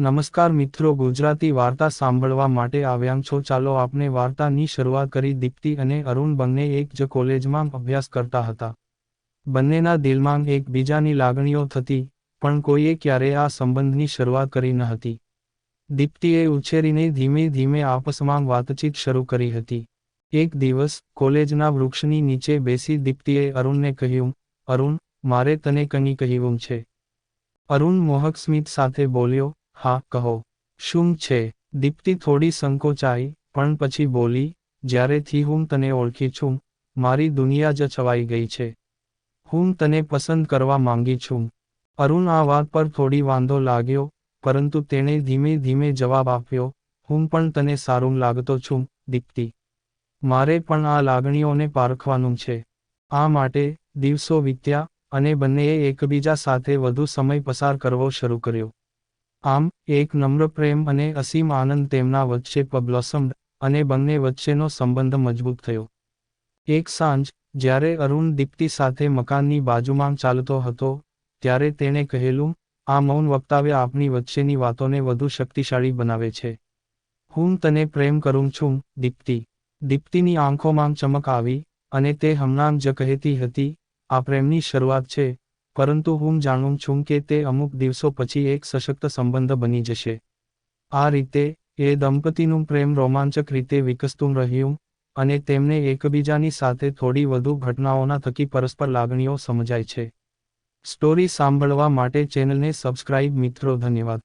નમસ્કાર મિત્રો, ગુજરાતી વાર્તા સાંભળવા માટે આવ્યા છો. ચાલો આપણે વાર્તાની શરૂઆત કરી. દીપ્તિ અને અરુણ બંને એક જ કોલેજમાં અભ્યાસ કરતા હતા. બંનેના દિલમાં એકબીજાની લાગણીઓ થતી, પણ કોઈએ ક્યારે આ સંબંધની શરૂઆત કરી ન હતી. દીપ્તિએ ઉછેરીને ધીમે ધીમે આપસમાં વાતચીત શરૂ કરી હતી. એક દિવસ, કોલેજના વૃક્ષની નીચે બેસી દીપ્તિએ અરુણને કહ્યું, અરુણ, મારે તને કંઈ કહેવું છે. અરુણ મોહક સ્મિત સાથે બોલ્યો હા, કહો. શું છે? દીપ્તિ થોડી સંકોચાઈ, પણ પછી બોલી, જ્યારેથી હું તને ઓળખી છું, મારી દુનિયા જ છવાઈ ગઈ છે. હું તને પસંદ કરવા માંગી છું. અરુણ આ વાત પર થોડી વાંધો લાગ્યો, પરંતુ તેણે ધીમે ધીમે જવાબ આપ્યો, હું પણ તને સારું લાગતો છું, દીપ્તિ. મારે પણ આ લાગણીઓને પારખવાનું છે. આ માટે દિવસો વીત્યા અને બંનેએ એકબીજા સાથે વધુ સમય પસાર કરવો શરૂ કર્યો. આમ, એક નમ્ર પ્રેમ અને અસીમ આનંદ તેમના વચ્ચે પબ્લોસમ્ડ અને બંને વચ્ચેનો સંબંધ મજબૂત થયો. એક સાંજ, જ્યારે અરુણ દીપ્તિ સાથે મકાનની બાજુમાં ચાલતો હતો, ત્યારે તેણે કહેલું, આ મૌન વક્તાવ્ય આપણી વચ્ચેની વાતોને વધુ શક્તિશાળી બનાવે છે. હું તને પ્રેમ કરું છું, દીપ્તિ. દીપ્તિની આંખોમાં ચમક આવી અને તે હમણાં જ કહેતી હતી, આ પ્રેમની શરૂઆત છે પરંતુ હું જાણું છું કે તે અમુક દિવસો પછી એક સશક્ત સંબંધ બની જશે. આ રીતે, એ દંપતીનું પ્રેમ રોમાંચક રીતે વિકસતું રહ્યું, અને તેમને એકબીજાની સાથે થોડી વધુ ઘટનાઓના થકી પરસ્પર લાગણીઓ સમજાય છે. સ્ટોરી સાંભળવા માટે ચેનલને સબસ્ક્રાઇબ મિત્રો, ધન્યવાદ.